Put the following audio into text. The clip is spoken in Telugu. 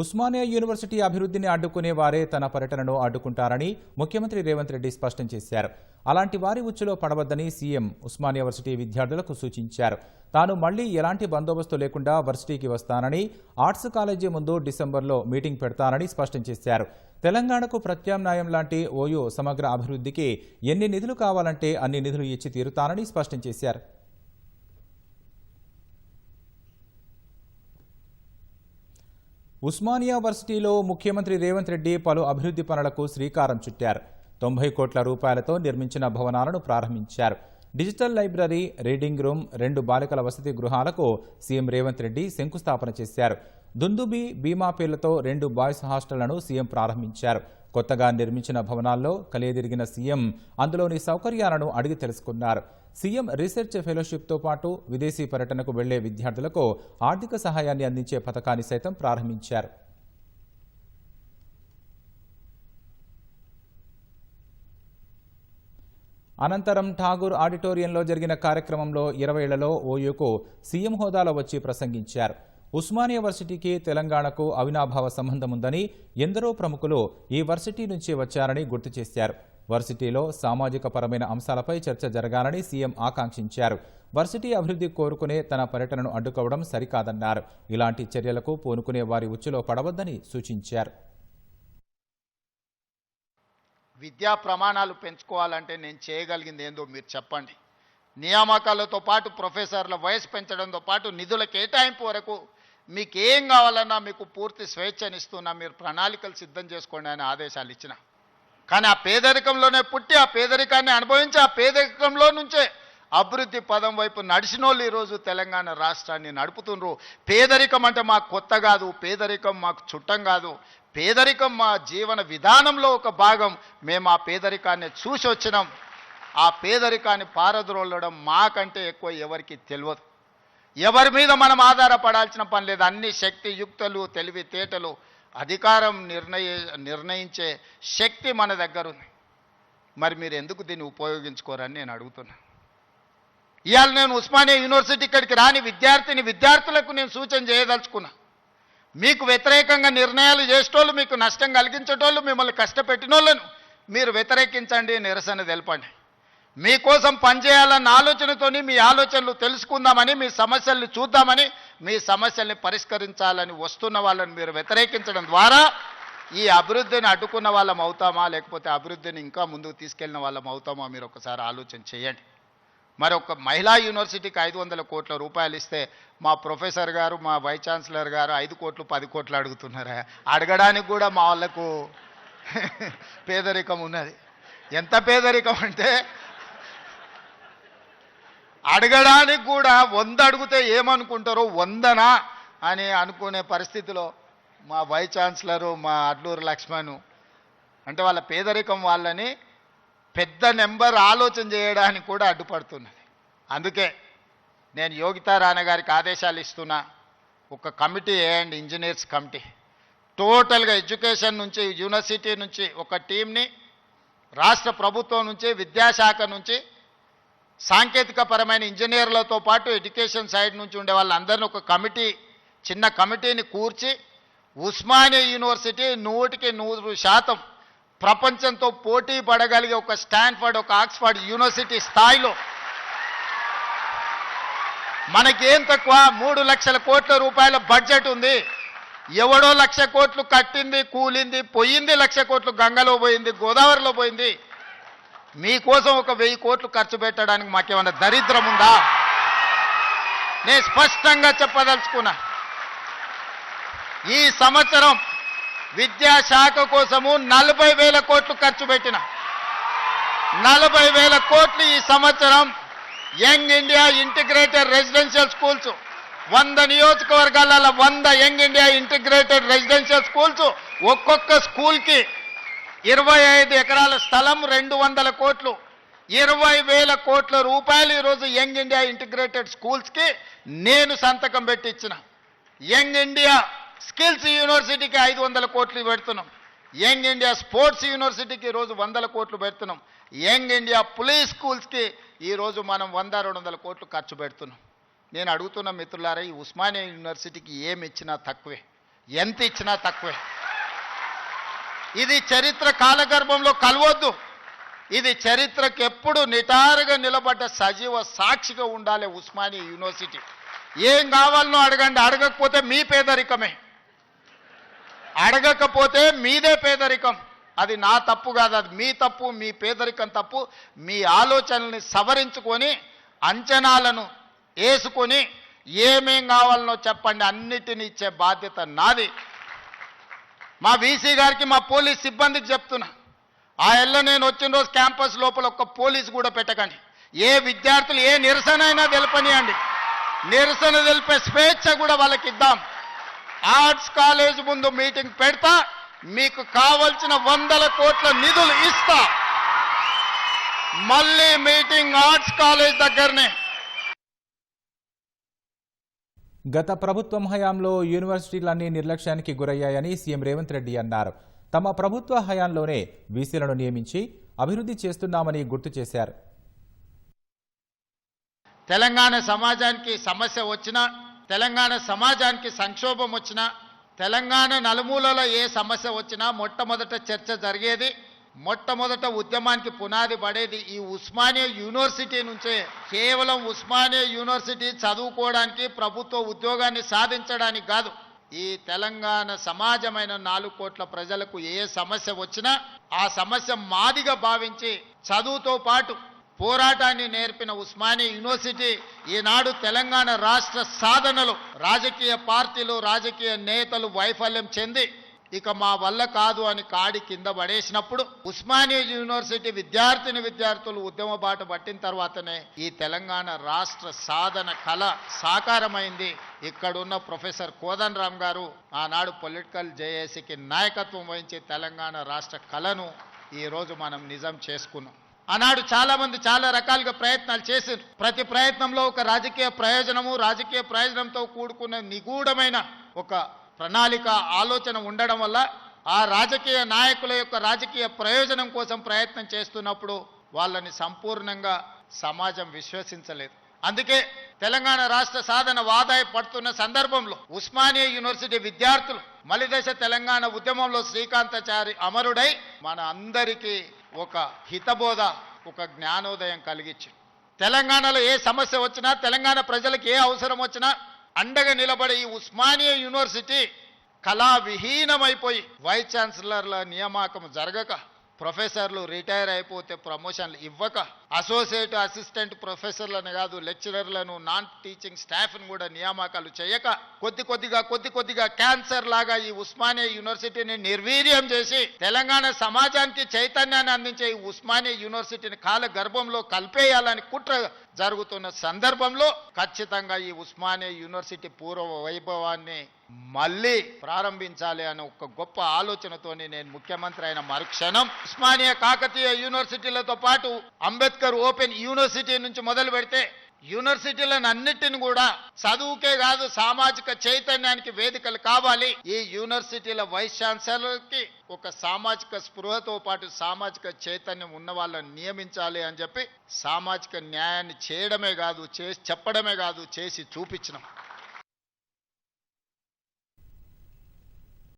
ఉస్మానియా యూనివర్సిటీ అభివృద్ధిని అడ్డుకునే వారే తన పర్యటనను అడ్డుకుంటారని ముఖ్యమంత్రి రేవంత్ రెడ్డి స్పష్టం చేశారు. అలాంటి వారి ఉచ్చులో పడవద్దని సీఎం ఉస్మానియా వర్సిటీ విద్యార్థులకు సూచించారు. తాను మళ్ళీ ఎలాంటి బందోబస్తు లేకుండా వర్సిటీకి వస్తానని ఆర్ట్స్ కాలేజీ ముందు డిసెంబర్లో మీటింగ్ పెడతానని స్పష్టం చేశారు. తెలంగాణకు ప్రత్యామ్నాయం లాంటి ఓయూ సమగ్ర అభివృద్ధికి ఎన్ని నిధులు కావాలంటే అన్ని నిధులు ఇచ్చి తీరుతానని స్పష్టం చేశారు. ఉస్మానియా వర్సిటీలో ముఖ్యమంత్రి రేవంత్ రెడ్డి పలు అభివృద్ధి పనులకు శ్రీకారం చుట్టారు. తొంభై కోట్ల రూపాయలతో నిర్మించిన భవనాలను ప్రారంభించారు. డిజిటల్ లైబ్రరీ రీడింగ్ రూమ్ రెండు బాలికల వసతి గృహాలకు సీఎం రేవంత్ రెడ్డి శంకుస్థాపన చేశారు. దుందుబి బీమా పేర్లతో రెండు బాయ్స్ హాస్టళ్ళను సీఎం ప్రారంభించారు. కొత్తగా నిర్మించిన భవనాల్లో కలియదిరిగిన సీఎం అందులోని సౌకర్యాలను అడిగి తెలుసుకున్నారు. సీఎం రీసెర్చ్ ఫెలోషిప్తో పాటు విదేశీ పర్యటనకు వెళ్ళే విద్యార్థులకు ఆర్థిక సహాయాన్ని అందించే పథకాన్ని సైతం ప్రారంభించారు. అనంతరం ఠాగూర్ ఆడిటోరియంలో జరిగిన కార్యక్రమంలో ఇరవైళ్ళలో ఓయూకు సీఎం హోదాలో వచ్చి ప్రసంగించారు. ఉస్మానియా వర్సిటీకి తెలంగాణకు అవినాభావ సంబంధం ఉందని ఎందరో ప్రముఖులు ఈ వర్సిటీ నుంచి వచ్చారని గుర్తు చేశారు. వర్సిటీలో సామాజిక పరమైన అంశాలపై చర్చ జరగాలని సీఎం ఆకాంక్షించారు. వర్సిటీ అభివృద్ధి కోరుకునే తన పర్యటనను అడ్డుకోవడం సరికాదన్నారు. ఇలాంటి చర్యలకు పూనుకునే వారి ఉచ్చులో పడవద్దని సూచించారు. విద్యా ప్రమాణాలు పెంచుకోవాలంటే నేను చేయగలిగింది ఏందో మీరు చెప్పండి. నియామకాలతో పాటు ప్రొఫెసర్ల వయసు పెంచడంతో పాటు నిధుల కేటాయింపు వరకు మీకు ఏం కావాలన్నా మీకు పూర్తి స్వేచ్ఛనిస్తున్నా మీరు ప్రణాళికలు సిద్ధం చేసుకోండి అని ఆదేశాలు ఇచ్చిన. కానీ ఆ పేదరికంలోనే పుట్టి ఆ పేదరికాన్ని అనుభవించి ఆ పేదరికంలో నుంచే అభివృద్ధి పదం వైపు నడిచిన వాళ్ళు ఈరోజు తెలంగాణ రాష్ట్రాన్ని నడుపుతుండ్రు. పేదరికం అంటే మాకు కొత్త కాదు పేదరికం మాకు చుట్టం కాదు. పేదరికం మా జీవన విధానంలో ఒక భాగం. మేము ఆ పేదరికాన్ని చూసి వచ్చినాం ఆ పేదరికాన్ని పారద్రోలడం మాకంటే ఎక్కువ ఎవరికి తెలియదు. ఎవరి మీద మనం ఆధారపడాల్సిన పని లేదు. అన్ని శక్తి యుక్తులు తెలివితేటలు అధికారం నిర్ణయ నిర్ణయించే శక్తి మన దగ్గర ఉంది. మరి మీరు ఎందుకు దీన్ని ఉపయోగించుకోరని నేను అడుగుతున్నా. ఇవాళ నేను ఉస్మానియా యూనివర్సిటీ ఇక్కడికి రాని విద్యార్థిని విద్యార్థులకు నేను సూచన చేయదలుచుకున్నా. మీకు వ్యతిరేకంగా నిర్ణయాలు చేసేటోళ్ళు మీకు నష్టం కలిగించేటోళ్ళు మిమ్మల్ని కష్టపెట్టినోళ్ళను మీరు వ్యతిరేకించండి నిరసన తెలపండి. మీకోసం పనిచేయాలన్న ఆలోచనతోని మీ ఆలోచనలు తెలుసుకుందామని మీ సమస్యల్ని చూద్దామని మీ సమస్యల్ని పరిష్కరించాలని వస్తున్న వాళ్ళని మీరు వ్యతిరేకించడం ద్వారా ఈ అభివృద్ధిని అడ్డుకున్న వాళ్ళం అవుతామా లేకపోతే అభివృద్ధిని ఇంకా ముందుకు తీసుకెళ్ళిన వాళ్ళం అవుతామా మీరు ఒకసారి ఆలోచన చేయండి. మరి ఒక మహిళా యూనివర్సిటీకి ఐదు వందల కోట్ల రూపాయలు ఇస్తే మా ప్రొఫెసర్ గారు మా వైస్ ఛాన్సలర్ గారు ఐదు కోట్లు పది కోట్లు అడుగుతున్నారా? అడగడానికి కూడా మా వాళ్ళకు పేదరికం ఉన్నది. ఎంత పేదరికం అంటే అడగడానికి కూడా వంద అడిగితే ఏమనుకుంటారో వందనా అని అనుకునే పరిస్థితిలో మా వైస్ ఛాన్సలరు మా అడ్లూరు లక్ష్మణ్ అంటే వాళ్ళ పేదరికం వాళ్ళని పెద్ద నెంబర్ ఆలోచన చేయడానికి కూడా అడ్డుపడుతున్నది. అందుకే నేను యోగితారాణ గారికి ఆదేశాలు ఇస్తున్నా. ఒక కమిటీ వేయండి ఇంజనీర్స్ కమిటీ. టోటల్గా ఎడ్యుకేషన్ నుంచి యూనివర్సిటీ నుంచి ఒక టీంని రాష్ట్ర ప్రభుత్వం నుంచి విద్యాశాఖ నుంచి సాంకేతిక పరమైన ఇంజనీర్లతో పాటు ఎడ్యుకేషన్ సైడ్ నుంచి ఉండే వాళ్ళందరినీ ఒక కమిటీ చిన్న కమిటీని కూర్చి ఉస్మానియా యూనివర్సిటీ నూటికి నూరు శాతం ప్రపంచంతో పోటీ పడగలిగే ఒక స్టాన్ఫర్డ్ ఒక ఆక్స్ఫర్డ్ యూనివర్సిటీ స్థాయిలో మనకేం తక్కువ? మూడు లక్షల కోట్ల రూపాయల బడ్జెట్ ఉంది. ఎవడో లక్ష కోట్లు కట్టింది కూలింది పోయింది లక్ష కోట్లు గంగలో పోయింది గోదావరిలో పోయింది. మీకోసం ఒక వెయ్యి కోట్లు ఖర్చు పెట్టడానికి మాకేమన్నా దరిద్రం ఉందా? నేను స్పష్టంగా చెప్పదలుచుకున్నా. ఈ సంవత్సరం విద్యాశాఖ కోసము నలభై వేల కోట్లు ఖర్చు పెట్టిన. నలభై వేల కోట్లు ఈ సంవత్సరం young India integrated residential schools వంద నియోజకవర్గాల వంద young India integrated residential schools ఒక్కొక్క స్కూల్కి ఇరవై ఐదు ఎకరాల స్థలం రెండు వందల కోట్లు. ఇరవై వేల కోట్ల రూపాయలు ఈరోజు యంగ్ ఇండియా ఇంటిగ్రేటెడ్ స్కూల్స్కి నేను సంతకం పెట్టించిన యంగ్ ఇండియా స్కిల్స్ యూనివర్సిటీకి ఐదు వందల కోట్లు పెడుతున్నాం. యంగ్ ఇండియా స్పోర్ట్స్ యూనివర్సిటీకి ఈరోజు వందల కోట్లు పెడుతున్నాం. యంగ్ ఇండియా పులీస్ స్కూల్స్కి ఈరోజు మనం వంద రెండు వందల కోట్లు ఖర్చు పెడుతున్నాం. నేను అడుగుతున్న మిత్రులారా ఈ ఉస్మానియా యూనివర్సిటీకి ఏమి ఇచ్చినా తక్కువే. ఎంత ఇచ్చినా తక్కువే. ఇది చరిత్ర కాలగర్భంలో కలవద్దు. ఇది చరిత్రకు ఎప్పుడు నిటారుగా నిలబడ్డ సజీవ సాక్షిగా ఉండాలి ఉస్మానియా యూనివర్సిటీ. ఏం కావాలనో అడగండి. అడగకపోతే మీ పేదరికమే. అడగకపోతే మీదే పేదరికం. అది నా తప్పు కాదు. అది మీ తప్పు మీ పేదరికం తప్పు. మీ ఆలోచనల్ని సవరించుకొని అంచనాలను వేసుకొని ఏమేం కావాలనో చెప్పండి. అన్నిటిని ఇచ్చే బాధ్యత నాది. మా వీసీ గారికి మా పోలీస్ సిబ్బందికి చెప్తున్నా. ఆ ఎల్ల నేను వచ్చిన రోజు క్యాంపస్ లోపల ఒక్క పోలీస్ కూడా పెట్టకండి. ఏ విద్యార్థులు ఏ నిరసన అయినా తెలపనియండి. నిరసన తెలిపే స్వేచ్ఛ కూడా వాళ్ళకి ఇద్దాం. ఆర్ట్స్ కాలేజ్ ముందు మీటింగ్ పెడతా మీకు కావలసిన వందల కోట్ల నిధులు ఇస్తా. మళ్ళీ మీటింగ్ ఆర్ట్స్ కాలేజ్ దగ్గరనే. గత ప్రభుత్వం హయాంలో యూనివర్సిటీలన్నీ నిర్లక్ష్యానికి గురయ్యాయని సీఎం రేవంత్ రెడ్డి అన్నారు. తమ ప్రభుత్వ హయాంలోనే వీసీలను నియమించి అభివృద్ధి చేస్తున్నామని గుర్తు చేశారు. తెలంగాణ సమాజానికి సమస్య వచ్చినా తెలంగాణ సమాజానికి సంక్షోభం వచ్చినా తెలంగాణ నలుమూలలో ఏ సమస్య వచ్చినా మొట్టమొదట చర్చ జరిగేది మొట్టమొదట ఉద్యమానికి పునాది పడేది ఈ ఉస్మానియా యూనివర్సిటీ నుంచే. కేవలం ఉస్మానియా యూనివర్సిటీ చదువుకోవడానికి ప్రభుత్వ ఉద్యోగాన్ని సాధించడానికి కాదు ఈ తెలంగాణ సమాజమైన నాలుగు కోట్ల ప్రజలకు ఏ సమస్య వచ్చినా ఆ సమస్య మాదిగా భావించి చదువుతో పాటు పోరాటాన్ని నేర్పిన ఉస్మానియా యూనివర్సిటీ ఈనాడు తెలంగాణ రాష్ట్ర సాధనలో రాజకీయ పార్టీలు రాజకీయ నేతలు వైఫల్యం చెంది ఇక మా వల్ల కాదు అని కాడి కింద పడేసినప్పుడు ఉస్మానియా యూనివర్సిటీ విద్యార్థిని విద్యార్థులు ఉద్యమ బాట పట్టిన తర్వాతనే ఈ తెలంగాణ రాష్ట్ర సాధన కళ సాకారమైంది. ఇక్కడున్న ప్రొఫెసర్ కోదన్ రామ్ గారు ఆనాడు పొలిటికల్ జేఏసీకి నాయకత్వం వహించి తెలంగాణ రాష్ట్ర కళను ఈరోజు మనం నిజం చేసుకున్నాం. ఆనాడు చాలా మంది చాలా రకాలుగా ప్రయత్నాలు చేశారు. ప్రతి ప్రయత్నంలో ఒక రాజకీయ ప్రయోజనము రాజకీయ ప్రయోజనంతో కూడుకున్న నిగూఢమైన ఒక ప్రణాళిక ఆలోచన ఉండడం వల్ల ఆ రాజకీయ నాయకుల యొక్క రాజకీయ ప్రయోజనం కోసం ప్రయత్నం చేస్తున్నప్పుడు వాళ్ళని సంపూర్ణంగా సమాజం విశ్వసించలేదు. అందుకే తెలంగాణ రాష్ట్ర సాధన వాదాయ పడుతున్న సందర్భంలో ఉస్మానియా యూనివర్సిటీ విద్యార్థులు మలిదశ తెలంగాణ ఉద్యమంలో శ్రీకాంతాచారి అమరుడై మన అందరికీ ఒక హితబోధ ఒక జ్ఞానోదయం కలిగించి తెలంగాణలో ఏ సమస్య వచ్చినా తెలంగాణ ప్రజలకు ఏ అవసరం వచ్చినా అండగా నిలబడే ఈ ఉస్మానియా యూనివర్సిటీ కళా విహీనమైపోయి వైస్ ఛాన్సలర్ల నియామకం జరగక ప్రొఫెసర్లు రిటైర్ అయిపోతే ప్రమోషన్లు ఇవ్వక అసోసియేట్ అసిస్టెంట్ ప్రొఫెసర్లను కాదు లెక్చరర్లను నాన్ టీచింగ్ స్టాఫ్ను కూడా నియామకాలు చేయక కొద్ది కొద్దిగా కొద్ది కొద్దిగా క్యాన్సర్ లాగా ఈ ఉస్మానియా యూనివర్సిటీని నిర్వీర్యం చేసి తెలంగాణ సమాజానికి చైతన్యాన్ని అందించే ఈ ఉస్మానియా యూనివర్సిటీని కాల గర్భంలో కల్పేయాలని కుట్ర జరుగుతున్న సందర్భంలో ఖచ్చితంగా ఈ ఉస్మానియా యూనివర్సిటీ పూర్వ వైభవాన్ని మళ్ళీ ప్రారంభించాలి అనే ఒక గొప్ప ఆలోచనతోని నేను ముఖ్యమంత్రి అయిన మరుక్షణం ఉస్మానియా కాకతీయ యూనివర్సిటీలతో పాటు అంబేద్కర్ ఓపెన్ యూనివర్సిటీ నుంచి మొదలు పెడితే యూనివర్సిటీలను అన్నిటిని కూడా చదువుకే కాదు సామాజిక చైతన్యానికి వేదికలు కావాలి. ఈ యూనివర్సిటీల వైస్ ఛాన్సలర్కి ఒక సామాజిక స్పృహతో పాటు సామాజిక చైతన్యం ఉన్న వాళ్ళని నియమించాలి అని చెప్పి సామాజిక న్యాయాన్ని చేయడమే కాదు చేసి చెప్పడమే కాదు చేసి చూపించినాం.